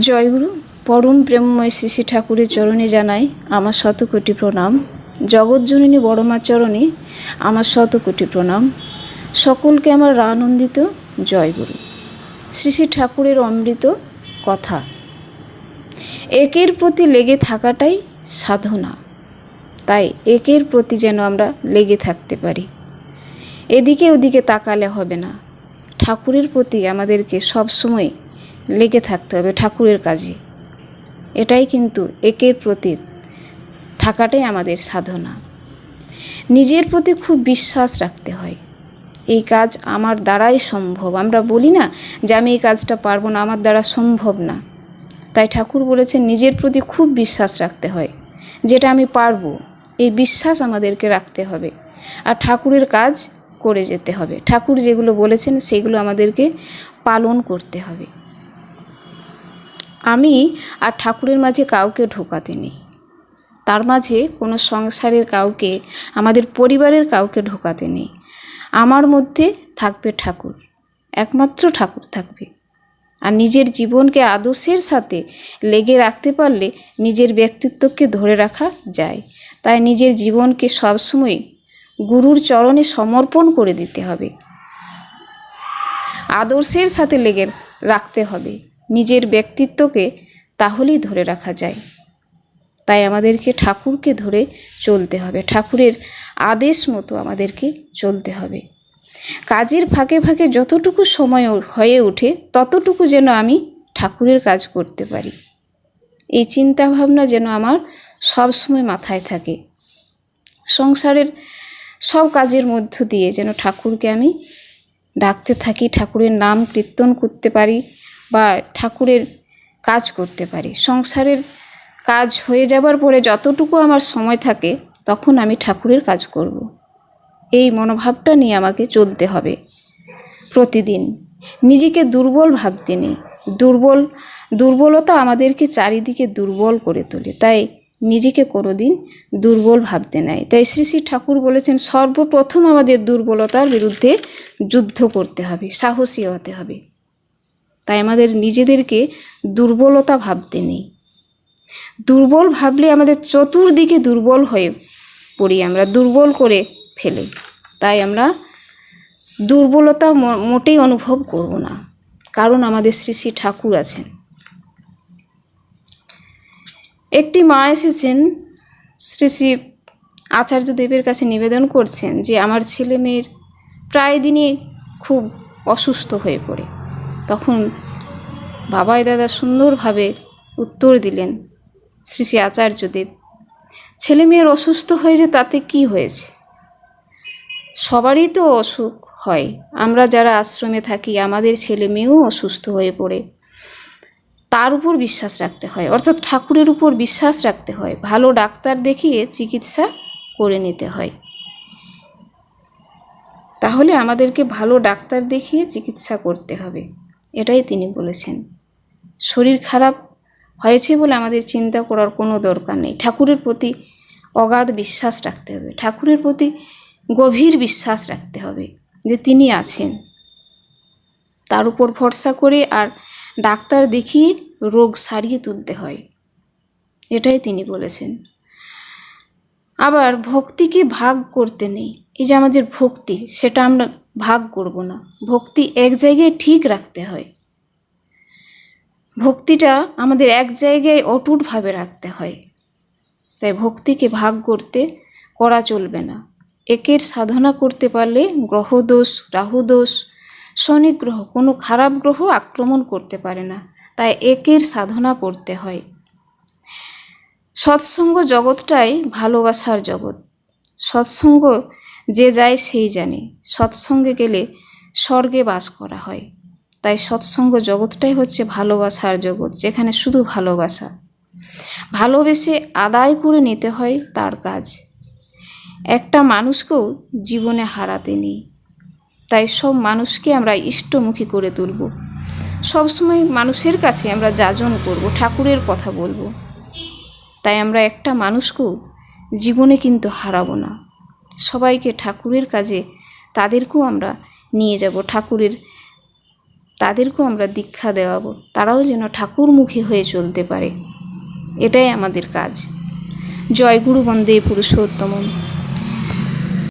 জয়গুরু, পরম প্রেমময় শ্রী শ্রী ঠাকুরের চরণে জানাই আমার শতকোটি প্রণাম। জগৎজননী বড়মা চরণে আমার শতকোটি প্রণাম। সকলকে আমার আনন্দিত জয়গুরু। শ্রী শ্রী ঠাকুরের অমৃত কথা। একের প্রতি লেগে থাকাটাই সাধনা। তাই একের প্রতি যেন আমরা লেগে থাকতে পারি। এদিকে ওদিকে তাকালে হবে না। ঠাকুরের প্রতি আমাদেরকে সবসময় লেগে থাকতে হবে ঠাকুরের কাজে। এটাই কিন্তু একের প্রতি থাকাটাই আমাদের সাধনা। নিজের প্রতি খুব বিশ্বাস রাখতে হয়। এই কাজ আমার দ্বারাই সম্ভব। আমরা বলি না যে আমি এই কাজটা পারব না, আমার দ্বারা সম্ভব না। তাই ঠাকুর বলেছেন, নিজের প্রতি খুব বিশ্বাস রাখতে হয়। যেটা আমি পারব, এই বিশ্বাস আমাদেরকে রাখতে হবে। আর ঠাকুরের কাজ করে যেতে হবে। ঠাকুর যেগুলো বলেছেন, সেগুলো আমাদেরকে পালন করতে হবে। আমি আর ঠাকুরের মাঝে কাউকে ঢোকাতে নেই। তার মাঝে কোনো সংসারের কাউকে, আমাদের পরিবারের কাউকে ঢোকাতে নেই। আমার মধ্যে থাকবে ঠাকুর, একমাত্র ঠাকুর থাকবে। আর নিজের জীবনকে আদর্শের সাথে লেগে রাখতে পারলে নিজের ব্যক্তিত্বকে ধরে রাখা যায়। তাই নিজের জীবনকে সবসময় গুরুর চরণে সমর্পণ করে দিতে হবে। আদর্শের সাথে লেগে রাখতে হবে। নিজের ব্যক্তিত্বকে তাহলেই ধরে রাখা যায়। তাই আমাদেরকে ঠাকুরকে ধরে চলতে হবে। ঠাকুরের আদেশ মতো আমাদেরকে চলতে হবে। কাজের ফাঁকে ফাঁকে যতটুকু সময় হয়ে ওঠে, ততটুকু যেন আমি ঠাকুরের কাজ করতে পারি। এই চিন্তা ভাবনা যেন আমার সব সময় মাথায় থাকে। সংসারের সব কাজের মধ্য দিয়ে যেন ঠাকুরকে আমি ডাকতে থাকি, ঠাকুরের নাম কীর্তন করতে পারি বা ঠাকুরের কাজ করতে পারি। সংসারের কাজ হয়ে যাবার পরে যতটুকু আমার সময় থাকে, তখন আমি ঠাকুরের কাজ করব। এই মনোভাবটা নিয়ে আমাকে চলতে হবে প্রতিদিন। নিজেকে দুর্বল ভাবতে নেই। দুর্বল, দুর্বলতা আমাদেরকে চারিদিকে দুর্বল করে তোলে। তাই নিজেকে কোনোদিন দুর্বল ভাবতে নেয় তাই শ্রী শ্রী ঠাকুর বলেছেন, সর্বপ্রথম আমাদের দুর্বলতার বিরুদ্ধে যুদ্ধ করতে হবে, সাহসী হতে হবে। তাই আমাদের নিজেদেরকে দুর্বলতা ভাবতে নেই। দুর্বল ভাবলে আমাদের চতুর্দিকে দুর্বল হয়ে পড়ি, আমরা দুর্বল করে ফেলে। তাই আমরা দুর্বলতা মোটেই অনুভব করব না, কারণ আমাদের শ্রী শ্রী ঠাকুর আছেন। একটি মা এসেছেন, শ্রী শ্রী আচার্য দেবের কাছে নিবেদন করছেন যে, আমার ছেলে মেয়ের প্রায় দিনই খুব অসুস্থ হয়ে পড়ে। তখন বাবাই দাদা সুন্দরভাবে উত্তর দিলেন, শ্রী শ্রী আচার্যদেব, ছেলে মেয়ের অসুস্থ হয়েছে তাতে কি হয়েছে? সবারই তো অসুখ হয়। আমরা যারা আশ্রমে থাকি, আমাদের ছেলে মেয়েও অসুস্থ হয়ে পড়ে। তার উপর বিশ্বাস রাখতে হয়। অর্থাৎ ঠাকুরের উপর বিশ্বাস রাখতে হয়। ভালো ডাক্তার দেখিয়ে চিকিৎসা করে নিতে হয়। তাহলে আমাদেরকে ভালো ডাক্তার দেখিয়ে চিকিৎসা করতে হবে। এটাই তিনি বলেছেন। শরীর খারাপ হয়েছে বলে আমাদের চিন্তা করার কোনো দরকার নেই। ঠাকুরের প্রতি অগাধ বিশ্বাস রাখতে হবে। ঠাকুরের প্রতি গভীর বিশ্বাস রাখতে হবে যে তিনি আছেন। তার উপর ভরসা করে আর ডাক্তার দেখিয়ে রোগ সারিয়ে তুলতে হয়। এটাই তিনি বলেছেন। আবার ভক্তিকে ভাগ করতে নেই। এই যে আমাদের ভক্তি, সেটা আমরা ভাগ করব না। ভক্তি এক জায়গায় ঠিক রাখতে হয়। ভক্তিটা আমাদের এক জায়গায় অটুটভাবে রাখতে হয়। তাই ভক্তিকে ভাগ করতে করা চলবে না। একের সাধনা করতে পারলে গ্রহদোষ, রাহুদোষ শনি গ্রহ কোনো খারাপ গ্রহ আক্রমণ করতে পারে না। তাই একের সাধনা করতে হয়। সৎসঙ্গ জগৎটাই ভালোবাসার জগৎ। সৎসঙ্গ যে যায় সেই জানে। সৎসঙ্গে গেলে স্বর্গে বাস করা হয়। তাই সৎসঙ্গ জগৎটাই হচ্ছে ভালোবাসার জগৎ, যেখানে শুধু ভালোবাসা। ভালোবেসে আদায় করে নিতে হয় তার কাজ। একটা মানুষকেও জীবনে হারাতে নেই। তাই সব মানুষকে আমরা ইষ্টমুখী করে তুলব। সবসময় মানুষের কাছে আমরা যাজন করব, ঠাকুরের কথা বলব। তাই আমরা একটা মানুষকেও জীবনে কিন্তু হারাবো না। সবাইকে ঠাকুরের কাজে তাদেরকেও আমরা নিয়ে যাব, ঠাকুরের তাদেরকেও আমরা দীক্ষা দেওয়াবো। তারাও যেন ঠাকুরমুখী হয়ে চলতে পারে। এটাই আমাদের কাজ। জয় গুরু বন্দে পুরুষোত্তম